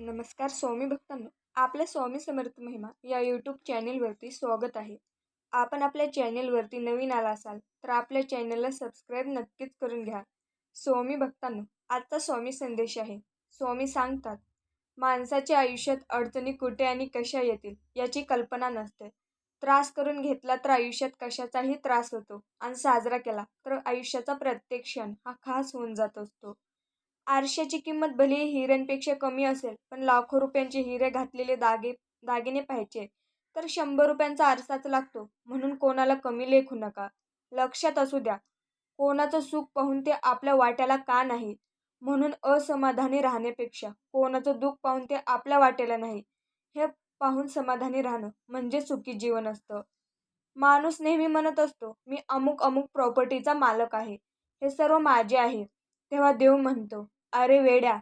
नमस्कार स्वामी भक्तांनो आपल्या स्वामी समर्थ महिमा या यूट्यूब चॅनेलवरती स्वागत आहे. आपण आपल्या चॅनेलवरती नवीन आला असाल तर आपल्या चॅनेलला सबस्क्राईब नक्कीच करून घ्या. स्वामी भक्तांनो आजचा स्वामी संदेश आहे. स्वामी सांगतात माणसाच्या आयुष्यात अडचणी कुठे आणि कशा येतील याची कल्पना नसते. त्रास करून घेतला तर आयुष्यात कशाचाही त्रास होतो आणि साजरा केला तर आयुष्याचा प्रत्येक क्षण हा खास होऊन जात असतो. आरशाची किंमत भलेही हिऱ्यांपेक्षा कमी असेल पण लाखो रुपयांचे हिरे घातलेले दागे दागिने पाहिजे तर शंभर रुपयांचा आरसाच लागतो म्हणून कोणाला कमी लेखू नका. लक्षात असू द्या कोणाचं सुख पाहून ते आपल्या वाट्याला का नाही? म्हणून असमाधानी राहण्यापेक्षा कोणाचं दुःख पाहून ते आपल्या वाट्याला नाही. हे पाहून समाधानी राहणं म्हणजे सुखी जीवन असतं. माणूस नेहमी म्हणत असतो मी अमुक अमुक प्रॉपर्टीचा मालक आहे. हे सर्व माझे आहे. तेव्हा देव म्हणतो अरे वेड्या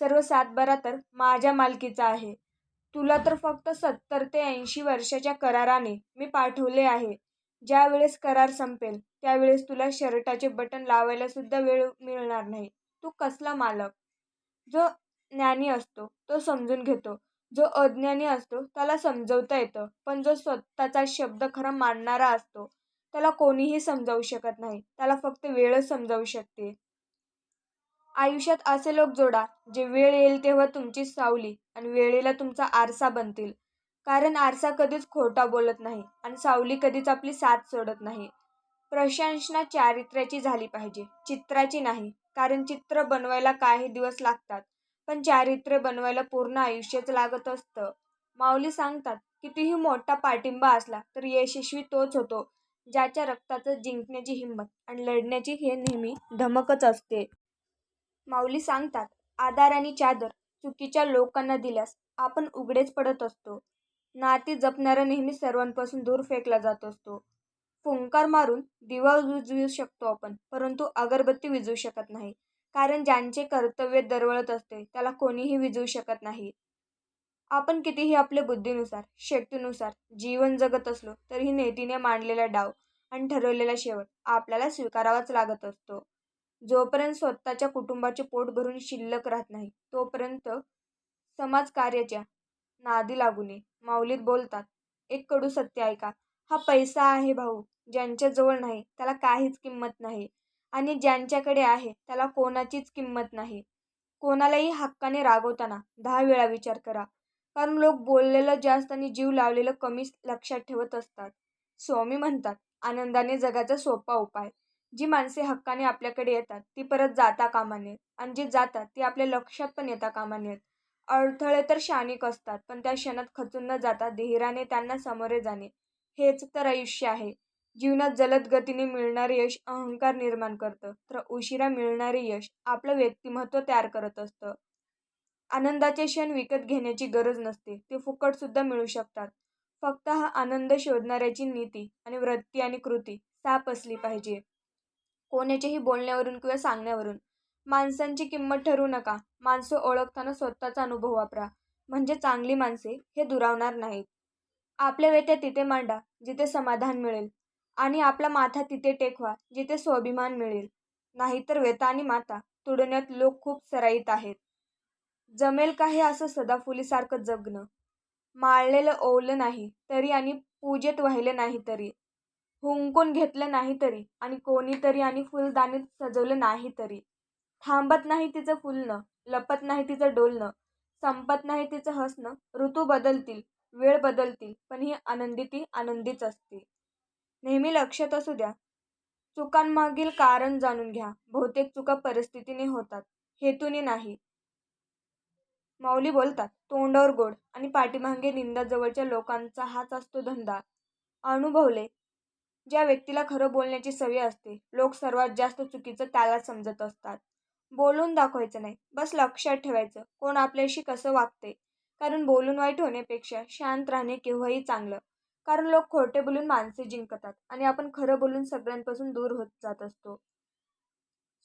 सर्व सातबारा तर माझ्या मालकीचा आहे. तुला तर फक्त सत्तर ते ऐंशी वर्षाच्या कराराने मी पाठवले आहे. ज्या वेळेस करार संपेल त्यावेळेस तुला शर्टाचे बटन लावायला सुद्धा वेळ मिळणार नाही. तू कसला मालक? जो ज्ञानी असतो तो समजून घेतो. जो अज्ञानी असतो त्याला समजवता येतं. पण जो स्वतःचा शब्द खरा मानणारा असतो त्याला कोणीही समजावू शकत नाही. त्याला फक्त वेळच समजावू शकते. आयुष्यात असे लोक जोडा जे वेळ येईल तेव्हा तुमची सावली आणि वेळेला तुमचा आरसा बनतील. कारण आरसा कधीच खोटा बोलत नाही आणि सावली कधीच आपली साथ सोडत नाही. प्रशंसना चारित्र्याची झाली पाहिजे चित्राची नाही. कारण चित्र बनवायला काही दिवस लागतात पण चारित्र्य बनवायला पूर्ण आयुष्यच लागत असतं. माऊली सांगतात कितीही मोठा पाठिंबा असला तर यशस्वी तोच होतो ज्याच्या रक्ताचं जिंकण्याची हिंमत आणि लढण्याची हे नेहमी धमकच असते. माऊली सांगतात आधार आणि चादर चुकीच्या लोकांना दिल्यास आपण उघडेच पडत असतो. नाती जपणारा नेहमी सर्वांपासून दूर फेकला जात असतो. फुंकार मारून दिवा विजवू शकतो आपण परंतु अगरबत्ती विजवू शकत नाही कारण ज्यांचे कर्तव्य दरवळत असते त्याला कोणीही विजवू शकत नाही. आपण कितीही आपल्या बुद्धीनुसार शक्तीनुसार जीवन जगत असलो तरीही नेतीने मांडलेला डाव आणि ठरवलेला शेवट आपल्याला स्वीकारावाच लागत असतो. जोपर्यंत स्वतःच्या कुटुंबाचे पोट भरून शिल्लक राहत नाही तोपर्यंत समाजकार्याच्या नादी लागू नये. माऊलीत बोलतात एक कडू सत्य ऐका. हा पैसा आहे भाऊ. ज्यांच्याजवळ नाही त्याला काहीच किंमत नाही. आणि ज्यांच्याकडे आहे त्याला कोणाचीच किंमत नाही. कोणालाही हक्काने रागवताना दहा वेळा विचार करा. कारण लोक बोललेलं जास्त आणि जीव लावलेलं कमीच लक्षात ठेवत असतात. स्वामी म्हणतात आनंदाने जगाचा सोपा उपाय. जी माणसे हक्काने आपल्याकडे येतात ती परत जाता कामा नयेत आणि जी जातात ती आपल्या लक्षात पण येता कामा नयेत अडथळे तर शानिक असतात पण त्या क्षणात खचून न जाता धीराने त्यांना सामोरे जाणे हेच तर आयुष्य आहे. जीवनात जलद गतीने मिळणारे यश अहंकार निर्माण करतं तर उशिरा मिळणारे यश आपलं व्यक्तिमत्व तयार करत असतं. आनंदाचे क्षण विकत घेण्याची गरज नसते ते फुकटसुद्धा मिळू शकतात. फक्त हा आनंद शोधणाऱ्याची नीती आणि वृत्ती आणि कृती साप असली पाहिजे. कोणाच्याही बोलण्यावरून किंवा सांगण्यावरून. माणसांची किंमत ठरवू नका. माणसं ओळखताना स्वतःचा अनुभव वापरा. म्हणजे चांगली माणसे हे दुरावणार नाहीत. आपल्या वेत्या तिथे मांडा जिथे समाधान मिळेल. आणि आपला माथा तिथे टेकवा जिथे स्वाभिमान मिळेल. नाहीतर वेता आणि माता तुडण्यात लोक खूप सराईत आहेत. जमेल का हे असं सदाफुलीसारखं जगणं? माळलेलं ओवलं नाही तरी आणि पूजेत वाहिलं नाही तरी. हुंकून घेतलं नाही तरी आणि कोणीतरी आणि फुलदाणीत सजवलं नाही तरी. थांबत नाही तिचं फुलणं लपत नाही तिचं डोलणं संपत नाही तिचं हसणं ऋतू बदलतील वेळ बदलतील पण ही आनंदी ती आनंदीच असते. नेहमी लक्षात असू द्या चुकांमागील कारण जाणून घ्या बहुतेक चुका परिस्थितीने होतात हेतूने नाही. माऊली बोलतात तोंडावर गोड आणि पाठीमागे निंदा जवळच्या लोकांचा हाच असतो धंदा. अनुभवले ज्या व्यक्तीला खरं बोलण्याची सवय असते लोक सर्वात जास्त चुकीचं त्याला समजत असतात. बोलून दाखवायचं नाही बस लक्षात ठेवायचं कोण आपल्याशी कसं वागते? कारण बोलून वाईट होण्यापेक्षा शांत राहणे केव्हाही चांगलं. कारण लोक खोटे बोलून माणसे जिंकतात आणि आपण खरं बोलून सगळ्यांपासून दूर होत जात असतो.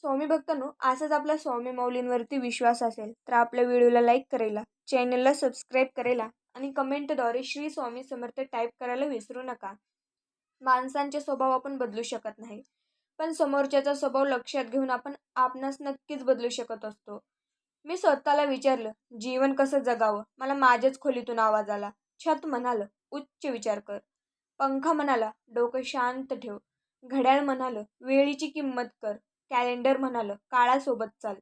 स्वामी भक्तांनो असंच आपल्या स्वामी मौलींवरती विश्वास असेल तर आपल्या व्हिडिओला लाईक करायला चॅनलला सबस्क्राईब करायला आणि कमेंटद्वारे श्री स्वामी समर्थ टाईप करायला विसरू नका. माणसांचे स्वभाव आपण बदलू शकत नाही. पण समोरच्याचा स्वभाव लक्षात घेऊन आपण आपणास नक्कीच बदलू शकत असतो. मी स्वतःला विचारलं जीवन कसं जगावं? मला माझ्याच खोलीतून आवाज आला. छत म्हणालं उच्च विचार कर. पंखा म्हणाला डोकं शांत ठेव. घड्याळ म्हणालं वेळीची किंमत कर. कॅलेंडर म्हणालं काळासोबत चाल.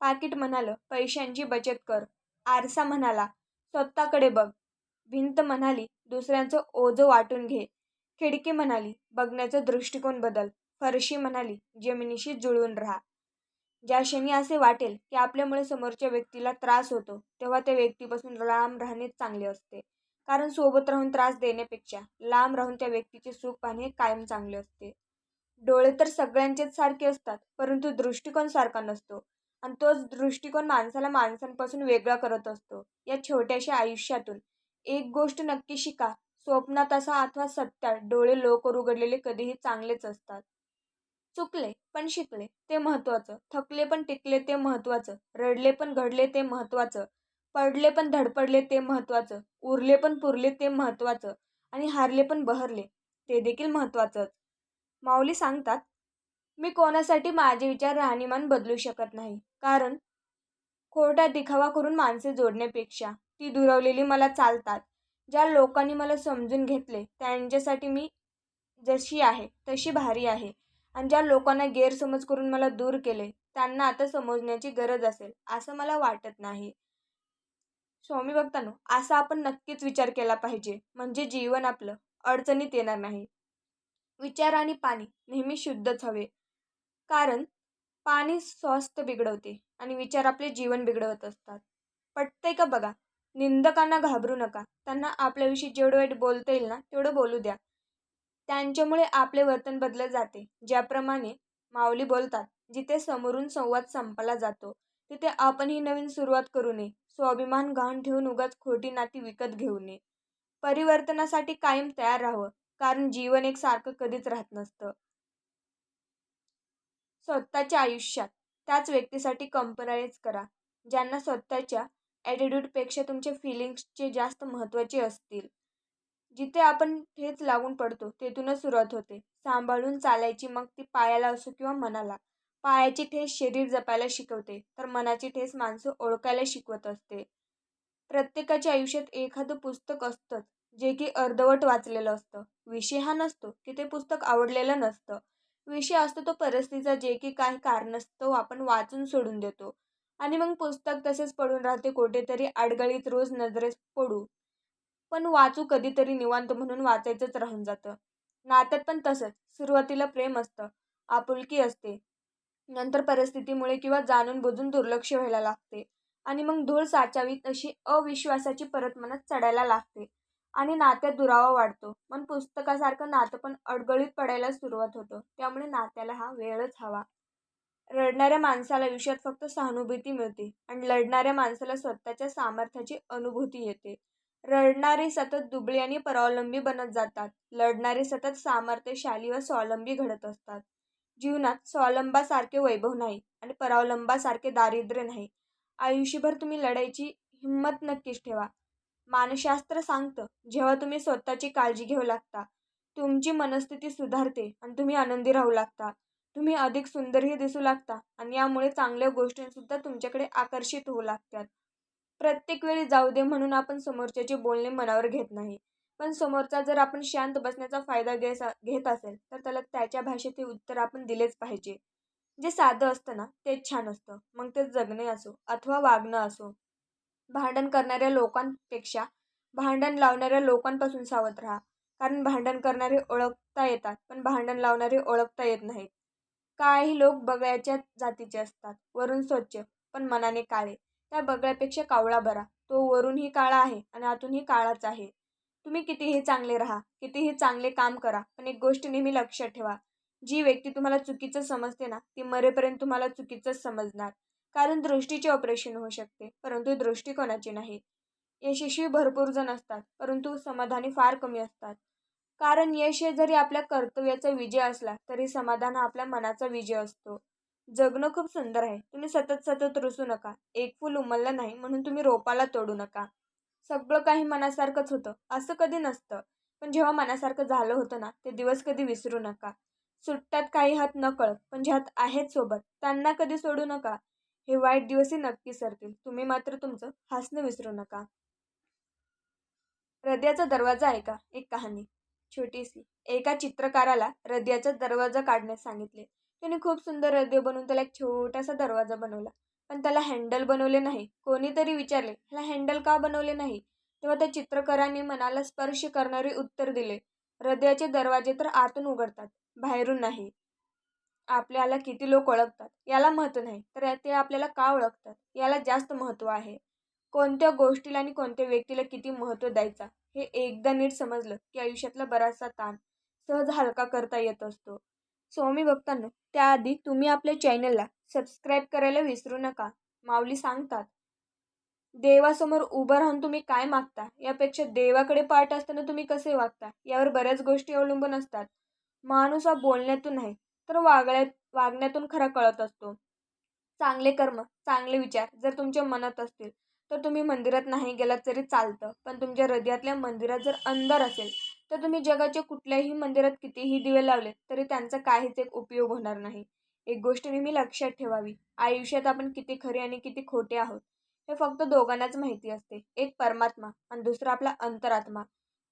पाकिट म्हणालं पैशांची बचत कर. आरसा म्हणाला स्वतःकडे बघ. भिंत म्हणाली दुसऱ्यांचं ओझं वाटून घे. खिडकी म्हणाली बघण्याचा दृष्टिकोन बदल. फरशी म्हणाली जमिनीशी जुळवून राहा. ज्या क्षणी असे वाटेल की आपल्यामुळे समोरच्या व्यक्तीला त्रास होतो तेव्हा त्या व्यक्तीपासून लांब राहणेच चांगले असते. कारण सोबत राहून त्रास देण्यापेक्षा लांब राहून त्या व्यक्तीचे सुख पाहणे कायम चांगले असते. डोळे तर सगळ्यांचेच सारखे असतात परंतु दृष्टिकोन सारखा नसतो. आणि तोच दृष्टिकोन माणसाला माणसांपासून वेगळा करत असतो. या छोट्याशा आयुष्यातून एक गोष्ट नक्की शिका स्वप्नात असा अथवा सत्यात डोळे लोकर उघडलेले कधीही चांगलेच असतात. चुकले पण शिकले ते महत्त्वाचं. थकले पण टिकले ते महत्त्वाचं. रडले पण घडले ते महत्त्वाचं. पडले पण धडपडले ते महत्त्वाचं. उरले पण पुरले ते महत्त्वाचं. आणि हारले पण बहरले ते देखील महत्त्वाचंच. माऊली सांगतात मी कोणासाठी माझे विचार राहणीमान बदलू शकत नाही. कारण खोटा दिखावा करून माणसे जोडण्यापेक्षा ती दुरावलेली मला चालतात. ज्या लोकांनी मला समजून घेतले त्यांच्यासाठी मी जशी आहे तशी भारी आहे. आणि ज्या लोकांना गैरसमज करून मला दूर केले त्यांना आता समजण्याची गरज असेल असं मला वाटत नाही. स्वामी भक्तांनो असा आपण नक्कीच विचार केला पाहिजे. म्हणजे जीवन आपलं अडचणीत येणार नाही. विचार आणि पाणी नेहमी शुद्धच हवे. कारण पाणी स्वास्थ्य बिघडवते आणि विचार आपले जीवन बिघडवत असतात. पटतंय का बघा? निंदकांना घाबरू नका. त्यांना आपल्याविषयी जेवढं वाईट बोलता येईल ना तेवढं बोलू द्या. त्यांच्यामुळे आपले वर्तन बदलत जाते. ज्याप्रमाणे माऊली बोलतात जिथे समोरून संवाद संपला जातो तिथे आपण ही नवीन सुरुवात करू नये. स्वाभिमान गहाण ठेवून उगाच खोटी नाती विकत घेऊ नये. परिवर्तनासाठी कायम तयार राहावं कारण जीवन एक सारखं कधीच राहत नसतं. स्वतःच्या आयुष्यात त्याच व्यक्तीसाठी कंपराईज करा. ज्यांना स्वतःच्या ॲटिट्यूडपेक्षा तुमचे फिलिंग्सचे जास्त महत्त्वाचे असतील. जिथे आपण ठेच लागून पडतो तेथूनच सुरुवात होते. सांभाळून चालायची मग ती पायाला असो किंवा मनाला. पायाची ठेस शरीर जपायला शिकवते तर मनाची ठेस माणसं ओळखायला शिकवत असते. प्रत्येकाच्या आयुष्यात एखादं पुस्तक असतंच जे की अर्धवट वाचलेलं असतं. विषय हा नसतो की ते पुस्तक आवडलेलं नसतं. विषय असतो तो परिस्थितीचा जे की काही कारणास्तव आपण वाचून सोडून देतो. आणि मग पुस्तक तसेच पडून राहते. कुठेतरी अडगळीत रोज नजरेस पडू. पण वाचू कधीतरी निवांत म्हणून वाचायचंच राहून जातं. नात्यात पण तसंच. सुरुवातीला प्रेम असतं. आपुलकी असते. नंतर परिस्थितीमुळे किंवा जाणून बुजून दुर्लक्ष व्हायला लागते. आणि मग धूळ साचावी तशी अविश्वासाची परत मनात चढायला लागते. आणि नात्यात दुरावा वाढतो. पण पुस्तकासारखं नातं पण अडगळीत पडायला सुरुवात होतं. त्यामुळे नात्याला हा वेळच हवा. रडणाऱ्या माणसाला आयुष्यात फक्त सहानुभूती मिळते आणि लढणाऱ्या माणसाला स्वतःच्या सामर्थ्याची अनुभूती येते. रडणारे सतत दुबळे आणि परावलंबी बनत जातात. लढणारे सतत सामर्थ्यशाली व स्वावलंबी घडत असतात. जीवनात स्वावलंबासारखे वैभव नाही आणि परावलंबासारखे दारिद्र्य नाही. आयुष्यभर तुम्ही लढायची हिंमत नक्कीच ठेवा. मानसशास्त्र सांगतं जेव्हा तुम्ही स्वतःची काळजी घेऊ लागता तुमची मनस्थिती सुधारते आणि तुम्ही आनंदी राहू लागता. तुम्ही अधिक सुंदरही दिसू लागता आणि यामुळे चांगल्या गोष्टींसुद्धा तुमच्याकडे आकर्षित होऊ लागतात. प्रत्येक वेळी जाऊ दे म्हणून आपण समोरच्याचे बोलणे मनावर घेत नाही. पण समोरचा जर आपण शांत बसण्याचा फायदा घेस घेत असेल तर त्याला त्याच्या भाषेत हे उत्तर आपण दिलेच पाहिजे. जे साधं असतं ना तेच छान असतं. मग ते जगणे असो अथवा वागणं असो. भांडण करणाऱ्या लोकांपेक्षा भांडण लावणाऱ्या लोकांपासून सावध राहा. कारण भांडण करणारे ओळखता येतात पण भांडण लावणारे ओळखता येत नाहीत. काही लोक बगळ्याच्या जातीचे असतात. वरून स्वच्छ पण मनाने काळे. त्या बगळ्यापेक्षा कावळा बरा. तो वरूनही काळा आहे आणि आतूनही काळाच आहे. तुम्ही कितीही चांगले राहा कितीही चांगले काम करा पण एक गोष्ट नेहमी लक्षात ठेवा. जी व्यक्ती तुम्हाला चुकीचं समजते ना ती मरेपर्यंत तुम्हाला चुकीचंच समजणार. कारण दृष्टीचे ऑपरेशन होऊ शकते परंतु दृष्टिकोनाचे नाही. यशस्वी भरपूर जण असतात परंतु समाधानी फार कमी असतात. कारण यश हे जरी आपल्या कर्तव्याचा विजय असला तरी समाधान हा आपल्या मनाचा विजय असतो. जगणं खूप सुंदर आहे. तुम्ही सतत सतत रुसू नका. एक फूल उमललं नाही म्हणून तुम्ही रोपाला तोडू नका. सगळं काही मनासारखंच होतं. असं कधी नसतं. पण जेव्हा मनासारखं झालं होतं ना ते दिवस कधी विसरू नका. सुट्ट्यात काही हात न पण जे हात आहेत सोबत त्यांना कधी सोडू नका. हे वाईट दिवसही नक्की सरतील. तुम्ही मात्र तुमचं हसणं विसरू नका. हृदयाचा दरवाजा आहे का? एक कहाणी. छोटीशी. एका चित्रकाराला हृदयाचा दरवाजा काढण्यास सांगितले. त्याने खूप सुंदर हृदय बनवून त्याला एक छोटासा दरवाजा बनवला. पण त्याला हँडल बनवले नाही. कोणीतरी विचारले ह्याला हँडल का बनवले नाही? तेव्हा त्या चित्रकाराने मनाला स्पर्श करणारे उत्तर दिले हृदयाचे दरवाजे तर आतून उघडतात बाहेरून नाही. आपल्याला किती लोक ओळखतात याला महत्त्व नाही. तर ते आपल्याला का ओळखतात? याला जास्त महत्त्व आहे. कोणत्या गोष्टीला आणि कोणत्या व्यक्तीला किती महत्त्व द्यायचा? हे एकदा नीट समजलं की आयुष्यातला बराचसा ताण सहज हलका करता येत असतो. स्वामी भक्तांनो त्याआधी तुम्ही आपल्या चॅनलला सबस्क्राईब करायला विसरू नका. माऊली सांगतात देवासमोर उभं राहून तुम्ही काय मागता? यापेक्षा देवाकडे पाठ असताना तुम्ही कसे वागता? यावर बऱ्याच गोष्टी अवलंबून असतात. माणूस हा बोलण्यातून नाही तर वागण्यात वागण्यातून खरा कळत असतो. चांगले कर्म चांगले विचार जर तुमच्या मनात असतील तर तुम्ही मंदिरात नाही गेलात तरी चालतं. पण तुमच्या हृदयातल्या मंदिरात जर अंधार असेल तर तुम्ही जगाच्या कुठल्याही मंदिरात कितीही दिवे लावले तरी त्यांचा काहीच एक उपयोग होणार नाही. एक गोष्ट नेहमी लक्षात ठेवावी आयुष्यात आपण किती खरे आणि किती खोटे आहोत हे फक्त दोघांनाच माहिती असते. एक परमात्मा आणि दुसरा आपला अंतरात्मा.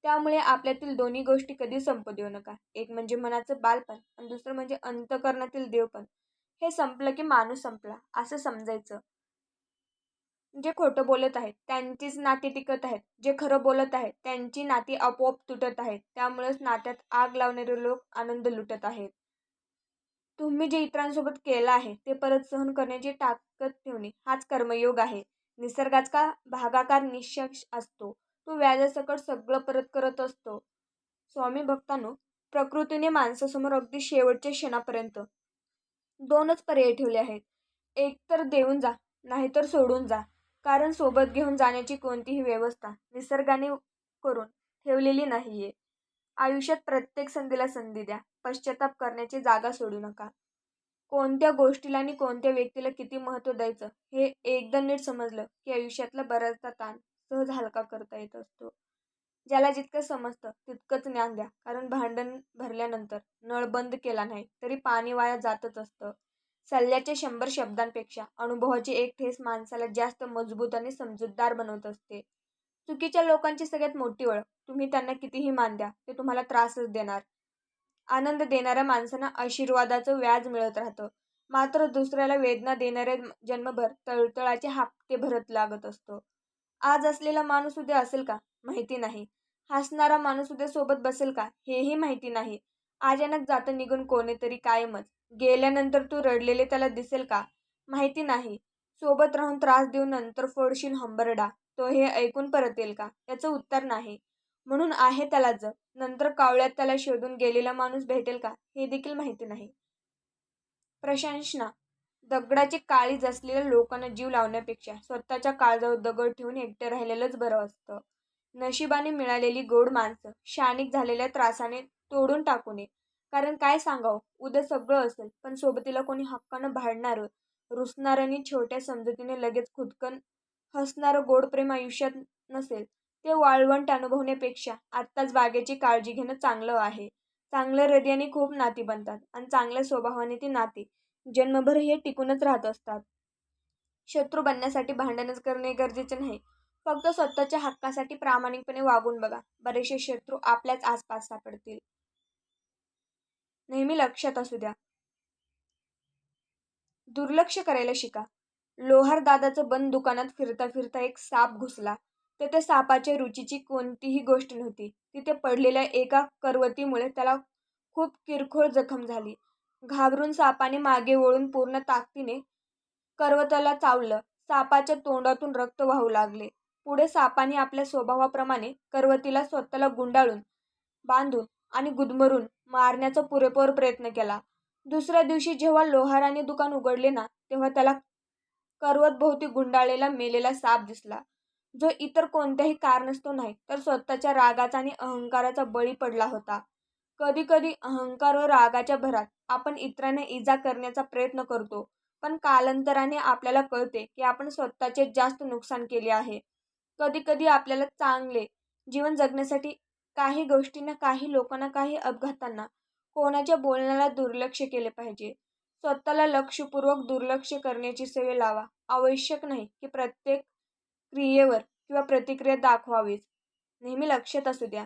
त्यामुळे आपल्यातील दोन्ही गोष्टी कधी संपू देऊ नका. एक म्हणजे मनाचं बालपण आणि दुसरं म्हणजे अंतकरणातील देवपण. हे संपलं की माणूस संपला असं समजायचं. जे खोटं बोलत आहेत त्यांचीच नाती टिकत आहेत. जे खरं बोलत आहेत त्यांची नाती आपोआप तुटत आहेत. त्यामुळेच नात्यात आग लावणारे लोक आनंद लुटत आहेत. तुम्ही जे इतरांसोबत केलं आहे ते परत सहन करण्याची ताकद ठेवणे हाच कर्मयोग आहे. निसर्गाचा भागाकार निशक्ष असतो. तो व्याजासकट सगळं परत करत असतो. स्वामी भक्तांनो प्रकृतीने माणसासमोर अगदी शेवटच्या क्षणापर्यंत दोनच पर्याय ठेवले आहेत. एक तर देऊन जा नाहीतर सोडून जा. कारण सोबत घेऊन जाण्याची कोणतीही व्यवस्था निसर्गाने करून ठेवलेली नाही आहे आयुष्यात प्रत्येक संधीला संधी द्या. पश्चाताप करण्याची जागा सोडू नका. कोणत्या गोष्टीला आणि कोणत्या व्यक्तीला किती महत्त्व द्यायचं हे एकदा नीट समजलं की आयुष्यातला बराचसा ताण सहज हलका करता येत असतो. ज्याला जितकं समजतं तितकंच ज्ञान द्या. कारण भांडण भरल्यानंतर नळ बंद केला नाही तरी पाणी वाया जातच असतं. सल्ल्याच्या शंभर शब्दांपेक्षा अनुभवाची एक ठेस माणसाला जास्त मजबूत आणि समजूतदार बनवत असते. चुकीच्या लोकांची सगळ्यात मोठी ओळख तुम्ही त्यांना कितीही मान द्या ते तुम्हाला त्रासच देणार. आनंद देणाऱ्या माणसांना आशीर्वादाचं व्याज मिळत राहतं. मात्र दुसऱ्याला वेदना देणारे जन्मभर तळतळाचे हापते भरत लागत असतो. आज असलेला माणूस उद्या असेल का? माहिती नाही. हसणारा माणूस उद्या सोबत बसेल का? हेही माहिती नाही. अचानक जातं निघून कोणीतरी कायमच गेल्यानंतर तू रडलेले त्याला दिसेल का? माहिती नाही. सोबत राहून त्रास देऊन नंतर फोडशील हंबरडा. तो हे ऐकून परत येईल का? याचं उत्तर नाही. म्हणून आहे त्याला जग. नंतर कावळ्यात त्याला शोधून गेलेला माणूस भेटेल का? हे देखील माहिती नाही. प्रशंसना दगडाची काळीज असलेल्या लोकांना जीव लावण्यापेक्षा स्वतःच्या काळजावर दगड ठेवून एकटे राहिलेलंच बरं असतं. नशिबाने मिळालेली गोड माणसं शानिक झालेल्या त्रासाने तोडून टाकू नये. कारण काय सांगावं? उद्या सगळं असेल पण सोबतीला कोणी हक्कानं भाडणारं रुसणारं आणि छोट्या समजुतीने लगेच खुदकन हसणारं गोड प्रेम आयुष्यात नसेल. ते वाळवंट अनुभवण्यापेक्षा आत्ताच बागेची काळजी घेणं चांगलं आहे. चांगल्या हृदयाने खूप नाती बनतात आणि चांगल्या स्वभावाने ती नाती. जन्मभर हे टिकूनच राहत असतात. शत्रू बनण्यासाठी भांडणच करणे गरजेचे नाही. फक्त स्वतःच्या हक्कासाठी प्रामाणिकपणे वागून बघा. बरेचसे शत्रू आपल्याच आसपास सापडतील. नेहमी लक्षात असू द्या. दुर्लक्ष करायला शिका. लोहार दादाचं बंद दुकानात फिरता फिरता एक साप घुसला. तर त्या सापाच्या रुचीची कोणतीही गोष्ट नव्हती. तिथे पडलेल्या एका करवतीमुळे त्याला खूप किरकोळ जखम झाली. घाबरून सापाने मागे वळून पूर्ण ताकदीने करवताला चावलं. सापाच्या तोंडातून रक्त वाहू लागले. पुढे सापाने आपल्या स्वभावाप्रमाणे करवतीला स्वतःला गुंडाळून बांधून आणि गुदमरून मारण्याचा पुरेपूर प्रयत्न केला. दुसऱ्या दिवशी जेव्हा लोहाराने दुकान उघडले ना तेव्हा त्याला करवतभोवती गुंडाळलेला मेलेला साप दिसला. जो इतर कोणत्याही कारणास्तव नाही तर स्वतःच्या रागाचा आणि अहंकाराचा बळी पडला होता. कधी कधी अहंकार व रागाच्या भरात आपण इतरांना इजा करण्याचा प्रयत्न करतो पण कालांतराने आपल्याला कळते की आपण स्वतःचे जास्त नुकसान केले आहे. कधी कधी आपल्याला चांगले जीवन जगण्यासाठी काही गोष्टींना काही लोकांना काही अपघातांना कोणाच्या बोलण्याला दुर्लक्ष केले पाहिजे. स्वतःला लक्षपूर्वक दुर्लक्ष करण्याची सवय लावा. आवश्यक नाही की प्रत्येक क्रियेवर किंवा प्रतिक्रिया दाखवावीच. नेहमी लक्षात असू द्या.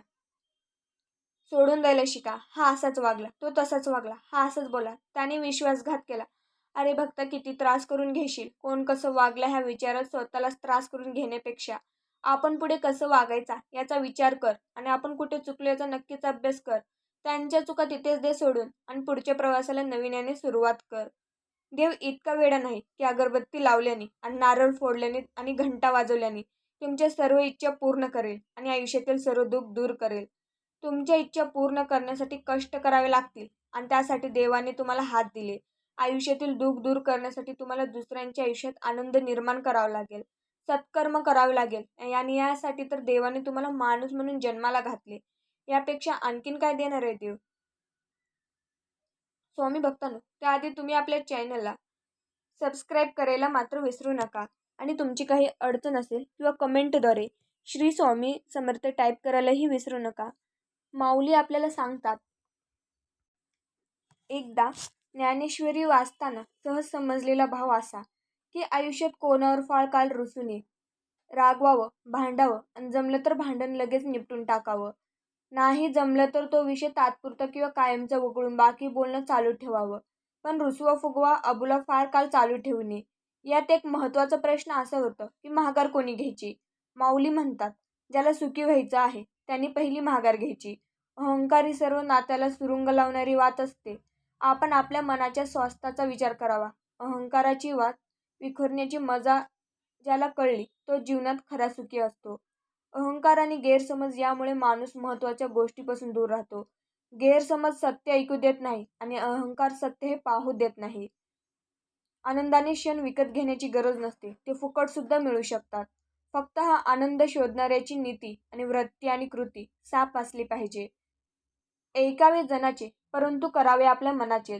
सोडून द्यायला शिका. हा असाच वागला. तो तसाच वागला. हा असाच बोला. त्याने विश्वासघात केला. अरे भक्ता किती त्रास करून घेशील? कोण कसं वागलं ह्या विचारात स्वतःलाच त्रास करून घेण्यापेक्षा? आपण पुढे कसं वागायचा याचा विचार कर आणि आपण कुठे चुकलो याचा नक्कीच अभ्यास कर. त्यांच्या चुका तिथेच दे सोडून आणि पुढच्या प्रवासाला नवीन सुरुवात कर. देव इतका वेळा नाही की अगरबत्ती लावल्याने आणि नारळ फोडल्याने आणि घंटा वाजवल्याने तुमच्या सर्व इच्छा पूर्ण करेल आणि आयुष्यातील सर्व दुःख दूर करेल. तुमच्या इच्छा पूर्ण करण्यासाठी कष्ट करावे लागतील आणि त्यासाठी देवाने तुम्हाला हात दिले. आयुष्यातील दुःख दूर करण्यासाठी तुम्हाला दुसऱ्यांच्या आयुष्यात आनंद निर्माण करावा लागेल. सत्कर्म करावे लागेल. आणि यासाठी तर देवाने तुम्हाला माणूस म्हणून जन्माला घातले. यापेक्षा आणखीन काय देणार आहे देव? स्वामी भक्तांनो त्याआधी तुम्ही आपल्या चॅनलला सबस्क्राईब करायला मात्र विसरू नका. आणि तुमची काही अडचण असेल किंवा कमेंटद्वारे श्री स्वामी समर्थ टाईप करायलाही विसरू नका. माऊली आपल्याला सांगतात एकदा ज्ञानेश्वरी वाचताना सहज समजलेला भाव असा की आयुष्यात कोणावर फाळ काल रुसू नये. रागवावं भांडावं आणि जमलं तर भांडण लगेच निपटून टाकावं. नाही जमलं तर तो विषय तात्पुरता किंवा कायमचा वगळून बाकी बोलणं चालू ठेवावं. पण रुसवा फुगवा अबुला फार काल चालू ठेवू नये. यात एक महत्त्वाचा प्रश्न असं होतं की महागार कोणी घ्यायची? माऊली म्हणतात ज्याला सुखी व्हायचं आहे त्यांनी पहिली महागार घ्यायची. अहंकारी सर्व नात्याला सुरुंग लावणारी वात असते. आपण आपल्या मनाच्या स्वास्थ्याचा विचार करावा. अहंकाराची वात विखुरण्याची मजा ज्याला कळली तो जीवनात खरा सुखी असतो. अहंकार आणि गैरसमज यामुळे माणूस महत्त्वाच्या गोष्टीपासून दूर राहतो. गैरसमज सत्य ऐकू देत नाही आणि अहंकार सत्य हे पाहू देत नाही. आनंदाने क्षण विकत घेण्याची गरज नसते ते फुकटसुद्धा मिळू शकतात. फक्त हा आनंद शोधणाऱ्याची नीती आणि वृत्ती आणि कृती साफ असली पाहिजे. ऐकावे जनाचे परंतु करावे आपल्या मनाचे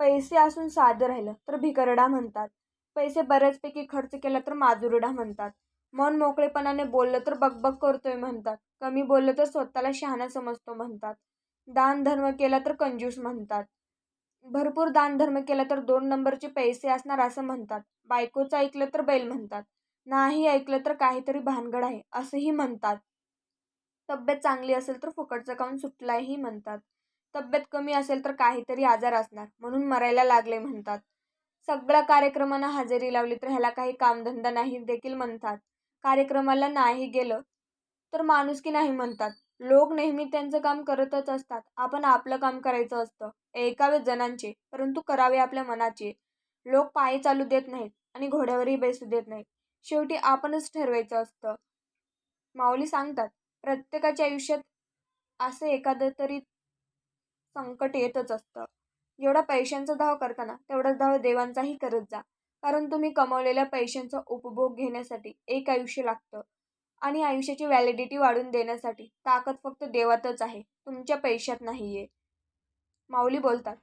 पैसे असून साधं राहिलं तर भिकरडा म्हणतात. पैसे बऱ्याचपैकी खर्च केला तर माजुरडा म्हणतात. मन मोकळेपणाने बोललं तर बकबक करतोय म्हणतात. कमी बोललं तर स्वतःला शहाणा समजतो म्हणतात. दान धर्म केला तर कंजूस म्हणतात. भरपूर दान धर्म केला तर दोन नंबरचे पैसे असणार असं म्हणतात. बायकोचं ऐकलं तर बैल म्हणतात. नाही ऐकलं तर काहीतरी भानगड आहे असंही म्हणतात. तब्येत चांगली असेल तर फुकटचं काऊन सुटलायही म्हणतात. तब्येत कमी असेल तर काहीतरी आजार असणार म्हणून मरायला लागले म्हणतात. सगळ्या कार्यक्रमांना हजेरी लावली तर ह्याला काही कामधंदा नाही देखील म्हणतात. कार्यक्रमाला नाही गेलं तर माणुसकी नाही म्हणतात. लोक नेहमी त्यांचं काम करतच असतात. आपण आपलं काम करायचं असतं. ऐकावे जणांचे परंतु करावे आपल्या मनाचे. लोक पायी चालू देत नाहीत आणि घोड्यावरही बेसू देत नाहीत. शेवटी आपणच ठरवायचं असतं. माऊली सांगतात प्रत्येकाच्या आयुष्यात असं एखादं तरी संकट येतच असतं. जेवढा पैशांचा धाव करताना तेवढाच धाव देवांचाही करत जा. कारण तुम्ही कमवलेल्या पैशांचा उपभोग घेण्यासाठी एक आयुष्य लागतं. आणि आयुष्याची व्हॅलिडिटी वाढून देण्यासाठी ताकद फक्त देवातच आहे तुमच्या पैशात नाही आहे माऊली बोलतात.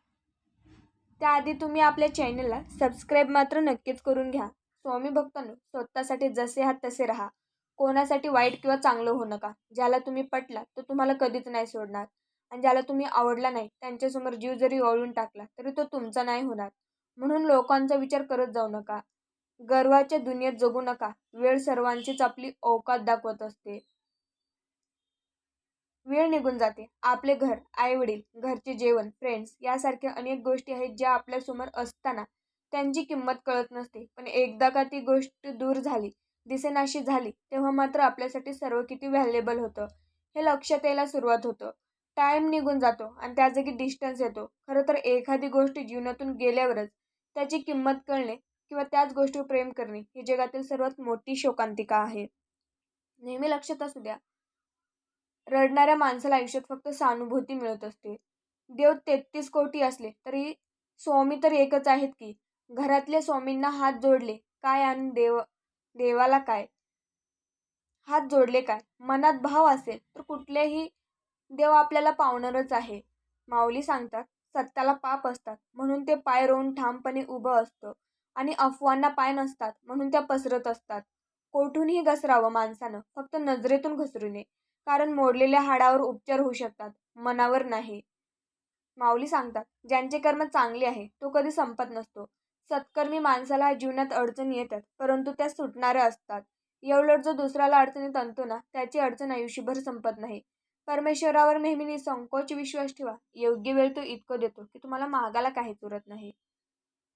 त्याआधी तुम्ही आपल्या चॅनलला सबस्क्राईब मात्र नक्कीच करून घ्या. स्वामी भक्तांनो स्वतःसाठी जसे आहात तसे राहा. कोणासाठी वाईट किंवा चांगलं होऊ नका. ज्याला तुम्ही पटला तो तुम्हाला कधीच नाही सोडणार. आणि ज्याला तुम्ही आवडला नाही त्यांच्यासमोर जीव जरी ओळून टाकला तरी तो तुमचा नाही होणार. म्हणून लोकांचा विचार करत जाऊ नका. गर्वाच्या दुनियेत जगू नका. वेळ सर्वांचीच आपली औकात दाखवत असते. वेळ निघून जाते. आपले घर आई वडील घरचे जेवण फ्रेंड्स यासारख्या अनेक गोष्टी आहेत ज्या आपल्यासमोर असताना त्यांची किंमत कळत नसते. पण एकदा का ती गोष्ट दूर झाली दिसेनाशी झाली तेव्हा मात्र आपल्यासाठी सर्व किती व्हॅल्युएबल होतं हे लक्षात यायला सुरुवात होतं. टाईम निघून जातो आणि त्या जागी डिस्टन्स येतो. खरं तर एखादी गोष्ट जीवनातून गेल्यावरच त्याची किंमत कळणे किंवा त्याच गोष्टीवर प्रेम करणे ही जगातील सर्वात मोठी शोकांतिका आहे. नेहमी लक्षात असू द्या रडणाऱ्या माणसाला आयुष्यात फक्त सहानुभूती मिळत असते. देव तेहतीस कोटी असले तरी स्वामी तर एकच आहेत की घरातल्या स्वामींना हात जोडले काय आणि देव देवाला काय? हात जोडले काय? मनात भाव असेल तर कुठलेही देव आपल्याला पावणारच आहे. माऊली सांगतात सत्याला पाप असतात म्हणून ते पाय रोवून ठामपणे उभं असतं आणि अफवांना पाय नसतात म्हणून त्या पसरत असतात. कोठूनही घसरावं माणसानं फक्त नजरेतून घसरू नये कारण मोडलेल्या हाडावर उपचार होऊ शकतात मनावर नाही. माऊली सांगतात ज्यांचे कर्म चांगले आहे तो कधी संपत नसतो. सत्कर्मी माणसाला जीवनात अडचणी येतात परंतु त्या सुटणाऱ्या असतात. एवढं जो दुसऱ्याला अडचणीत आणतो ना त्याची अडचण आयुष्यभर संपत नाही. परमेश्वरावर नेहमी निसंकोच विश्वास ठेवा. योग्य वेळ तो इतकं देतो की तुम्हाला मागायला काहीच उरत नाही.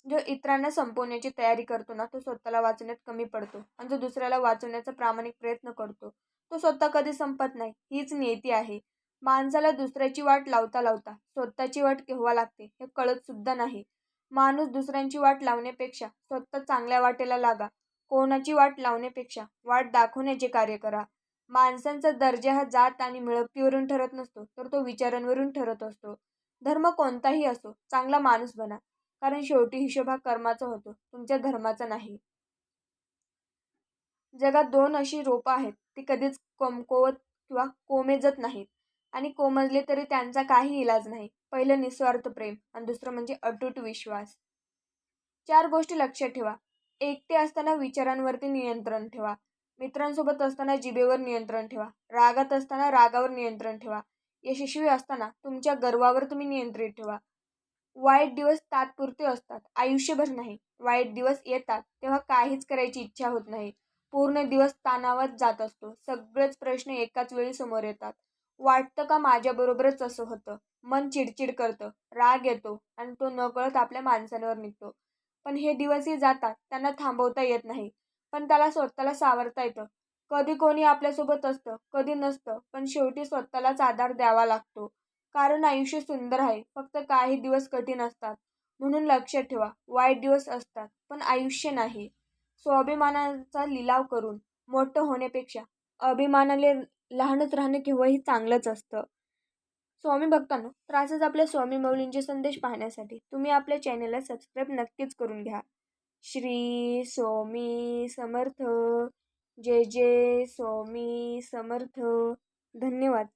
जो इतरांना संपवण्याची तयारी करतो ना तो स्वतःला वाचवण्यात कमी पडतो आणि जो दुसऱ्याला वाचवण्याचा प्रामाणिक प्रयत्न करतो तो स्वतः कधी संपत नाही. हीच नियती आहे. माणसाला दुसऱ्याची वाट लावता लावता स्वतःची वाट केव्हा लागते हे कळत सुद्धा नाही. माणूस दुसऱ्यांची वाट लावण्यापेक्षा स्वतः चांगल्या वाटेला लागा. कोणाची वाट लावण्यापेक्षा वाट दाखवण्याचे कार्य करा. माणसांचा दर्जा हा जात आणि मिळकतीवरून ठरत नसतो तर तो विचारांवरून ठरत असतो. धर्म कोणताही असो चांगला माणूस बना कारण शेवटी हिशोब हा कर्माचा होतो तुमच्या धर्माचा नाही. जगात दोन अशी रोपं आहेत ती कधीच कमकुवत किंवा कोमेजत नाहीत. आणि कोमजले तरी त्यांचा काही इलाज नाही. पहिलं निस्वार्थ प्रेम आणि दुसरं म्हणजे अटूट विश्वास. चार गोष्टी लक्षात ठेवा. एकटे असताना विचारांवरती नियंत्रण ठेवा. मित्रांसोबत असताना जिभेवर नियंत्रण ठेवा. रागात असताना रागावर नियंत्रण ठेवा. यशस्वी असताना तुमच्या गर्वावर तुम्ही नियंत्रित ठेवा. वाईट दिवस तात्पुरते असतात. आयुष्यभर नाही. वाईट दिवस येतात. तेव्हा काहीच करायची इच्छा होत नाही. पूर्ण दिवस ताणावत जात असतो. सगळेच प्रश्न एकाच वेळी समोर येतात. वाटतं का माझ्याबरोबरच असं होतं? मन चिडचिड करतं. राग येतो आणि तो नकळत आपल्या माणसांवर निघतो. पण हे दिवसही जातात. त्यांना थांबवता येत नाही. पण त्याला स्वतःला सावरता येतं. कधी कोणी आपल्यासोबत असतं कधी नसतं पण शेवटी स्वतःलाच आधार द्यावा लागतो. कारण आयुष्य सुंदर आहे फक्त काही दिवस कठीण असतात. म्हणून लक्षात ठेवा वाईट दिवस असतात पण आयुष्य नाही. स्वाभिमानाचा लिलाव करून मोठं होण्यापेक्षा अभिमानाने लहानच राहणं केव्हाही चांगलंच असतं. स्वामी भक्तांनो त्रासच आपल्या स्वामी मौलींचे संदेश पाहण्यासाठी तुम्ही आपल्या चॅनलला सबस्क्राईब नक्कीच करून घ्या. श्री स्वामी समर्थ. जय जय स्वामी समर्थ. धन्यवाद.